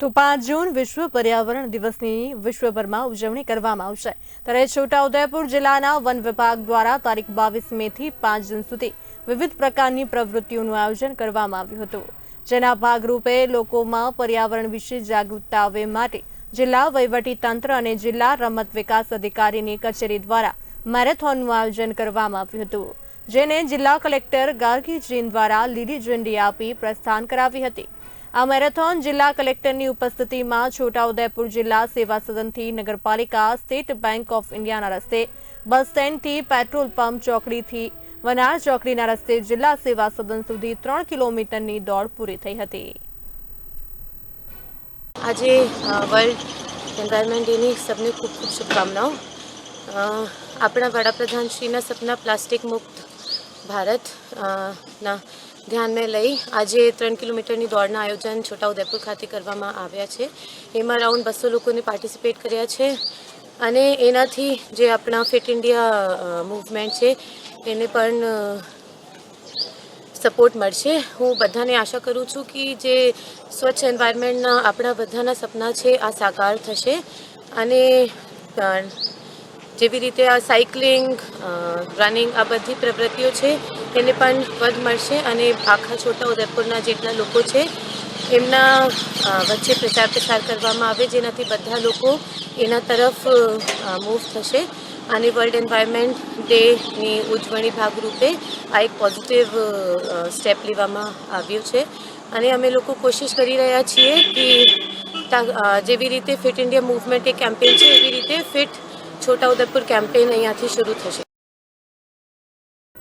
તો પાંચ જૂન વિશ્વ પર્યાવરણ દિવસની વિશ્વભરમાં ઉજવણી કરવામાં આવશે. ત્યારે છોટાઉદેપુર જિલ્લાના વન વિભાગ દ્વારા તારીખ બાવીસ મે થી પાંચ જૂન સુધી વિવિધ પ્રકારની પ્રવૃત્તિઓનું આયોજન કરવામાં આવ્યું હતું. જેના ભાગરૂપે લોકોમાં પર્યાવરણ વિશે જાગૃતતા આવે માટે જિલ્લા તંત્ર અને જિલ્લા રમત વિકાસ અધિકારીની કચેરી દ્વારા મેરેથોનનું આયોજન કરવામાં આવ્યું હતું. જેને જિલ્લા કલેક્ટર ગાર્ગી જીન દ્વારા લીલી ઝંડી આપી પ્રસ્થાન કરાવી હતી. આ મેરેથોન જિલ્લા કલેક્ટરની ઉપસ્થિતિમાં છોટાઉદેપુર જિલ્લા સેવા સદનથી નગરપાલિકા સ્ટેટ બેંક ઓફ ઇન્ડિયાના રસ્તે બસ સ્ટેન્ડથી પેટ્રોલ પંપ ચોકડીથી વનાર ચોકડીના રસ્તે જિલ્લા સેવા સદન સુધી ત્રણ કિલોમીટરની દોડ પૂરી થઈ હતી. આજે વર્લ્ડ એન્વાયરમેન્ટ ડેની સબને ખૂબ ખૂબ શુભકામનાઓ. આપણા વડાપ્રધાનશ્રીના સપના પ્લાસ્ટિક મુક્ત ભારત ના ધ્યાનને લઈ આજે ત્રણ કિલોમીટરની દોડના આયોજન છોટાઉદેપુર ખાતે કરવામાં આવ્યા છે. એમાં રાઉન્ડ બસો લોકોને પાર્ટિસિપેટ કર્યા છે અને એનાથી જે આપણા ફિટ ઇન્ડિયા મૂવમેન્ટ છે, એને પણ સપોર્ટ મળશે. હું બધાને આશા કરું છું કે જે સ્વચ્છ એન્વાયરમેન્ટના આપણા બધાના સપના છે, આ સાકાર થશે અને જેવી રીતે આ સાયકલિંગ રનિંગ આ બધી પ્રવૃત્તિઓ છે, એને પણ વધ મળશે અને આખા છોટા ઉદયપુરના જેટલા લોકો છે, એમના વચ્ચે પ્રચાર પ્રસાર કરવામાં આવે જેનાથી બધા લોકો એના તરફ મૂવ થશે અને વર્લ્ડ એન્વાયરમેન્ટ ડેની ઉજવણી ભાગરૂપે આ એક પોઝિટિવ સ્ટેપ લેવામાં આવ્યું છે. અને અમે લોકો કોશિશ કરી રહ્યા છીએ કે જેવી રીતે ફિટ ઇન્ડિયા મૂવમેન્ટ એક કેમ્પેન છે, એવી રીતે ફિટ છોટાઉદેપુર કેમ્પેન અહીંયાથી શરૂ થશે.